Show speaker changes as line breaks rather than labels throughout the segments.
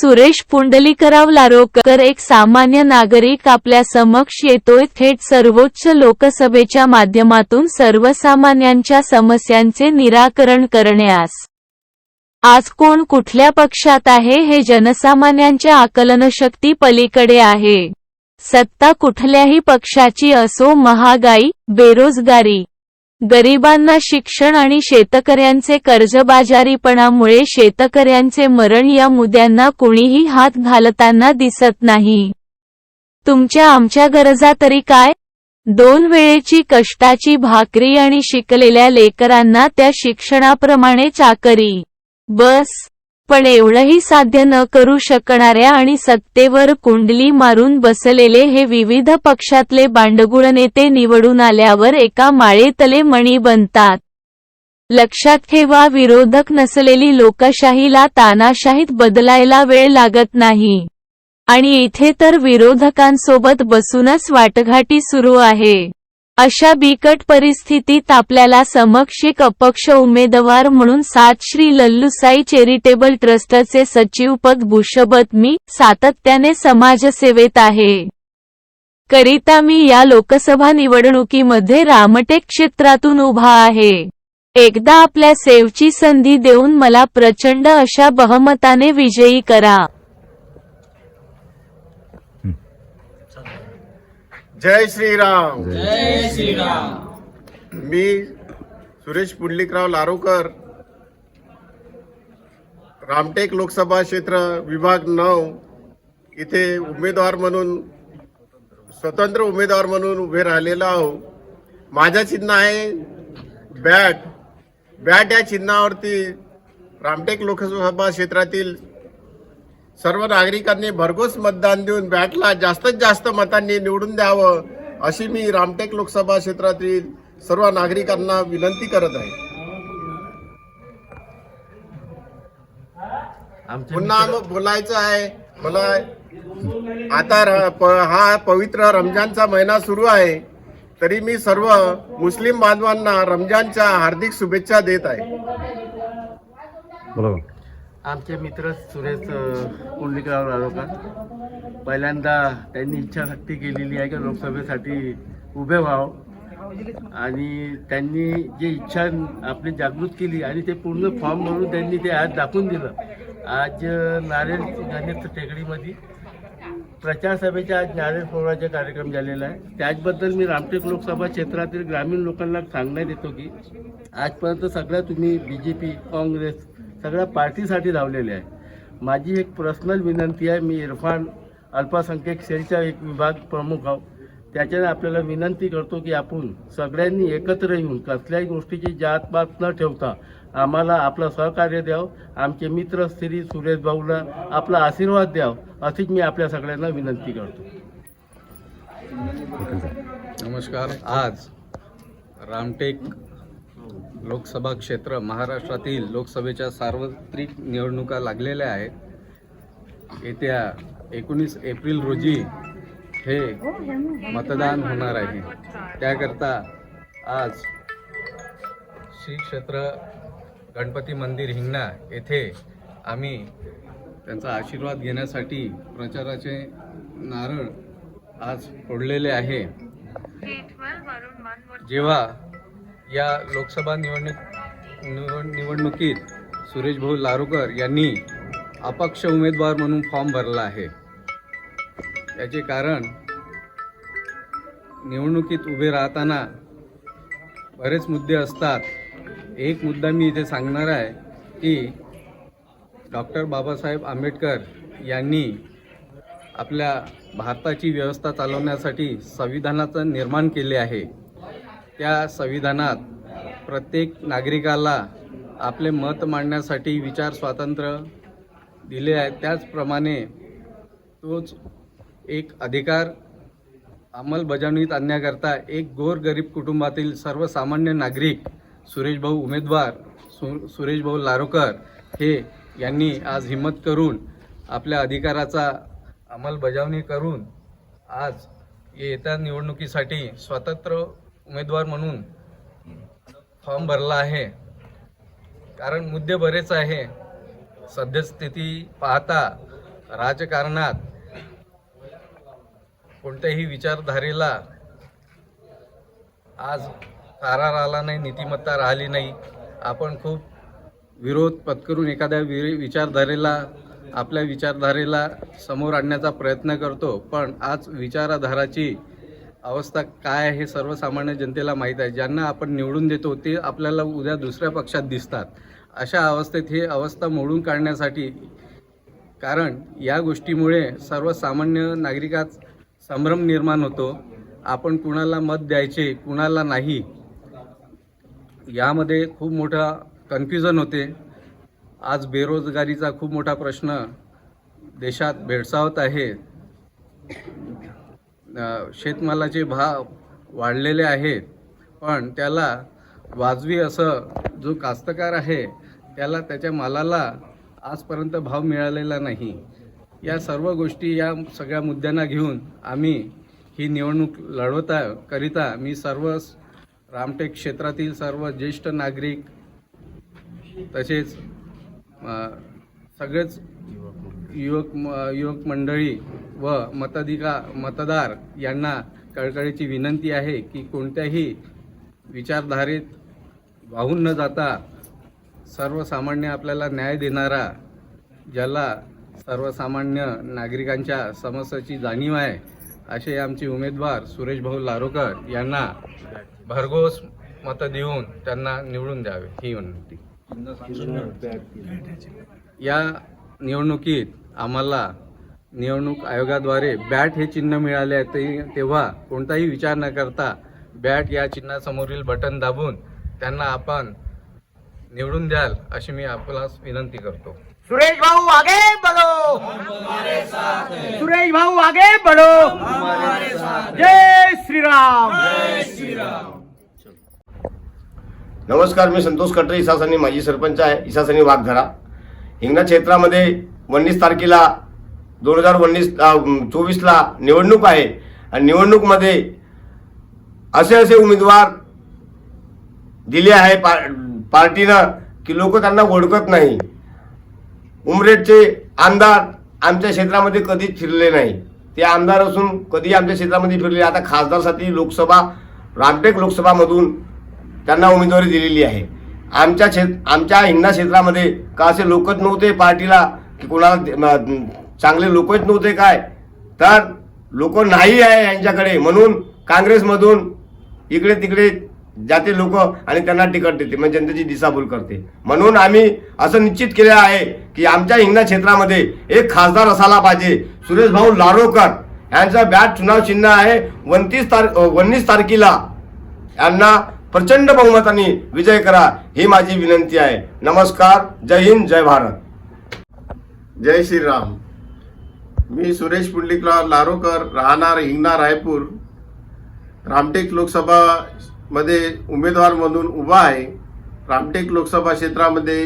सुरेश पुंडलीकराव लारोकर एक सामान्य नागरिक आपल्या समक्ष येतोय थेट सर्वोच्च लोकसभेच्या माध्यमातून सर्वसामान्यांच्या समस्यांचे निराकरण करण्यास. आज कोण कुठल्या पक्षात आहे हे जनसामान्यांच्या आकलनशक्ती पलीकडे आहे. सत्ता कुठल्याही पक्षाची असो महागाई बेरोजगारी गरिबांना शिक्षण आणि शेतकऱ्यांचे कर्जबाजारीपणामुळे शेतकऱ्यांचे मरण या मुद्द्यांना कुणीही हात घालताना दिसत नाही. तुमच्या आमच्या गरजा तरी काय? दोन वेळेची कष्टाची भाकरी आणि शिकलेल्या लेकरांना त्या शिक्षणाप्रमाणे चाकरी. बस. पण एवढंही साध्य न करू शकणाऱ्या आणि सत्तेवर कुंडली मारून बसलेले हे विविध पक्षातले बांडगुळ नेते निवडून आल्यावर एका माळेतले मणी बनतात. लक्षात ठेवा विरोधक नसलेली लोकशाहीला तानाशाहीत बदलायला वेळ लागत नाही. आणि इथे तर विरोधकांसोबत बसूनच वाटघाटी सुरू आहे. अशा बिकट परिस्थितीत आपल्याला समक्ष एक अपक्ष उमेदवार म्हणून सात श्री लल्लूसाई चॅरिटेबल ट्रस्टचे सचिवपद भूषबत मी सातत्याने समाजसेवेत आहे. करिता मी या लोकसभा निवडणुकीमध्ये रामटेक क्षेत्रातून उभा आहे. एकदा आपल्या सेवची संधी देऊन मला प्रचंड अशा बहुमताने विजयी करा.
जय श्रीराम.
जय श्रीराम.
मी सुरेश पुंडलिकराव लारोकर. रामटेक लोकसभा क्षेत्र विभाग नऊ. इथे उमेदवार म्हणून स्वतंत्र उमेदवार म्हणून उभे राहिलेलो आहो माझं चिन्ह आहे बॅट. बॅट या चिन्हावरती रामटेक लोकसभा क्षेत्रातील सर्व नागरिकांनी भरघोस मतदान देऊन बॅटला जास्तीत जास्त मतांनी निवडून द्यावं अशी मी रामटेक लोकसभा क्षेत्रातील सर्व नागरिकांना विनंती करत आहे. पुन्हा बोलायचं आहे मला आता र- प- हा पवित्र रमजानचा महिना सुरू आहे तरी मी सर्व मुस्लिम बांधवांना रमजानच्या हार्दिक शुभेच्छा देत आहे.
आमचे मित्र सुरेश अ, पुंडलिकराव पहिल्यांदा त्यांनी इच्छाशक्ती केलेली आहे की लोकसभेसाठी उभे व्हावं. आणि त्यांनी जे इच्छा आपली जागृत केली आणि ते पूर्ण फॉर्म भरून त्यांनी ते आज दाखवून दिलं. आज नारेल गणेश टेकडीमध्ये प्रचार सभेच्या आज नारेल फोराचा कार्यक्रम झालेला आहे. त्याचबद्दल मी रामटेक लोकसभा क्षेत्रातील ग्रामीण लोकांना सांगण्यात येतो की आजपर्यंत सगळ्या तुम्ही बी जे पी काँग्रेस सगळ्या पार्टीसाठी धावलेले आहे. माझी एक पर्सनल विनंती आहे मी इरफान अल्पसंख्याक सेलचा एक विभाग प्रमुख आहो. त्याच्याने आपल्याला विनंती करतो की आपण सगळ्यांनी एकत्र येऊन कसल्याही गोष्टीची जातपात न ठेवता आम्हाला आपलं सहकार्य द्यावं. आमचे मित्र श्री सुरेश भाऊला आपला आशीर्वाद द्यावं अशीच मी आपल्या सगळ्यांना विनंती करतो.
नमस्कार. आज रामटेक लोकसभा क्षेत्र महाराष्ट्रातील लोकसभेच्या सार्वत्रिक निवडणुका लागलेल्या आहेत. येत्या एकोणीस एप्रिल रोजी हे मतदान होणार आहे. त्याकरता आज श्री क्षेत्र गणपती मंदिर हिंगणा येथे आम्ही त्यांचा आशीर्वाद घेण्यासाठी प्रचाराचे नारळ आज फोडलेले आहे. जेव्हा या लोकसभा निवडणूक निवड निवडणुकीत सुरेश भाऊ लारोकर यांनी अपक्ष उमेदवार म्हणून फॉर्म भरला आहे. याचे कारण निवडणुकीत उभे राहताना बरेच मुद्दे असतात. एक मुद्दा मी इथे सांगणार आहे की डॉक्टर बाबासाहेब आंबेडकर यांनी आपल्या भारताची व्यवस्था चालवण्यासाठी संविधानाचं निर्माण केले आहे. त्या संविधानात प्रत्येक नागरिकाला आपले मत मांडण्यासाठी विचार स्वातंत्र्य दिले आहे. त्याचप्रमाणे तोच एक अधिकार अंमलबजावणीत आणण्याकरता एक गोरगरीब कुटुंबातील सर्वसामान्य नागरिक सुरेशभाऊ उमेदवार सु सुरेशभाऊ लारोकर हे यांनी आज हिंमत करून आपल्या अधिकाराचा अंमलबजावणी करून आज येत्या निवडणुकीसाठी स्वतंत्र उमेदवार म्हणून फॉर्म भरला आहे. कारण मुद्दे बरेच आहे. सद्यस्थिती पाहता राजकारणात कोणत्याही विचारधारेला आज तारा राहिला नाही नीतिमत्ता राहिली नाही. आपण खूप विरोध पत्करून एखाद्या वि विचारधारेला आपल्या विचारधारेला समोर आणण्याचा प्रयत्न करतो. पण आज विचारधाराची अवस्था काय आहे हे सर्वसामान्य जनतेला माहीत आहे. ज्यांना आपण निवडून देतो ते आपल्याला उद्या दुसऱ्या पक्षात दिसतात. अशा अवस्थेत ही अवस्था मोडून काढण्यासाठी कारण या गोष्टीमुळे सर्वसामान्य नागरिकात संभ्रम निर्माण होतो. आपण कुणाला मत द्यायचे कुणाला नाही यामध्ये खूप मोठा कन्फ्युजन होते. आज बेरोजगारीचा खूप मोठा प्रश्न देशात भेडसावत आहे. शेतमालाचे भाव वाढलेले आहेत पण त्याला वाजवी असं जो कास्तकार आहे त्याला त्याच्या मालाला आजपर्यंत भाव मिळालेला नाही. या सर्व गोष्टी या सगळ्या मुद्द्यांना घेऊन आम्ही ही निवडणूक लढवता करिता मी सर्व रामटेक क्षेत्रातील सर्व ज्येष्ठ नागरिक तसेच सगळेच युवक म- युवक मंडळी व मताधिका मतदार यांना कळकळीची विनंती आहे की कोणत्याही विचारधारेत वाहून न जाता सर्वसामान्य आपल्याला न्याय देणारा ज्याला सर्वसामान्य नागरिकांच्या समस्याची जाणीव आहे असे आमचे उमेदवार सुरेश भाऊ लारोकर यांना भरघोस मतं देऊन त्यांना निवडून द्यावे ही विनंती. या निवडणुकीत आम्हाला निवडणूक आयोगाद्वारे बॅट हे चिन्ह मिळाले आहे. ते तेव्हा कोणताही विचार न करता बॅट या चिन्हासमोरील बटन दाबून त्यांना आपण निवडून द्याल अशी मी आपल्यास विनंती करतो.
सुरेश भाऊ आगे बढ़ो. सुरेश भाऊ आगे बढ़ो. जय श्री राम
नमस्कार मी संतोष कटरे इसासनी माजी सरपंच आहे. इसासनी वाघधरा हिंगणा क्षेत्रामध्ये उन्नीस तारखेला दोन हजार उन्नीस चोवीसला निवडणूक आहे. आणि निवडणूकमध्ये असे असे उमेदवार दिले आहे पा पार्टीनं की लोक त्यांना ओळखत नाही. उमरेडचे आमदार आमच्या क्षेत्रामध्ये कधीच फिरले नाही. ते आमदार असून कधी आमच्या क्षेत्रामध्ये फिरले. आता खासदारसाठी लोकसभा रामटेक लोकसभामधून त्यांना उमेदवारी दिलेली आहे. आमच्या क्षेत्र आमच्या हिंगणा क्षेत्रामध्ये का असे लोकच नव्हते पार्टीला की कोणाला चांगले लोकच नव्हते काय? तर लोक नाही आहे यांच्याकडे. म्हणून काँग्रेसमधून इकडे तिकडे जाते लोक आणि त्यांना तिकट देते. म्हणजे जनतेची दिशाभूल करते. म्हणून आम्ही असं निश्चित केलं आहे की आमच्या हिंगणा क्षेत्रामध्ये एक खासदार असायला पाहिजे. सुरेश भाऊ लारोकर यांचा बॅट चुनाव चिन्ह आहे. वनतीस तार वन्नीस तारखेला यांना प्रचंड बहुमताने विजय करा ही माझी विनंती आहे. नमस्कार. जय हिंद जय भारत.
जय श्रीराम. मी सुरेश पुंडलिकराव लारोकर राहणार हिंगणा रायपूर. रामटेक लोकसभा मध्ये उमेदवार म्हणून उभा आहे. रामटेक लोकसभा क्षेत्रामध्ये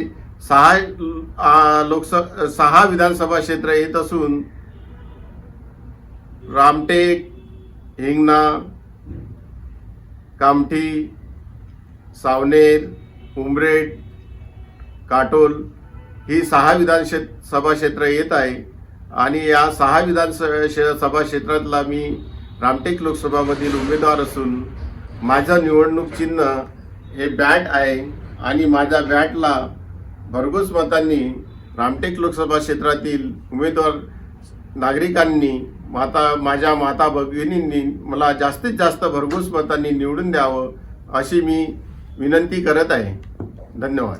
सहा लोकसभा सहा विधानसभा क्षेत्र येत असून रामटेक हिंगणा कामठी सावनेर उमरेड काटोल ही सहा विधानसभा क्षेत्र येत आहे. आणि या सहा विधानसभा क्षेत्रातला मी रामटेक लोकसभामधील उमेदवार असून माझं निवडणूक चिन्ह हे बॅट आहे आणि माझ्या बॅटला भरघोस मतांनी रामटेक लोकसभा क्षेत्रातील उमेदवार नागरिकांनी माता माझ्या माता भगिनींनी मला जास्तीत जास्त भरघोस मतांनी निवडून द्यावं अशी मी विनंती करत आहे. धन्यवाद.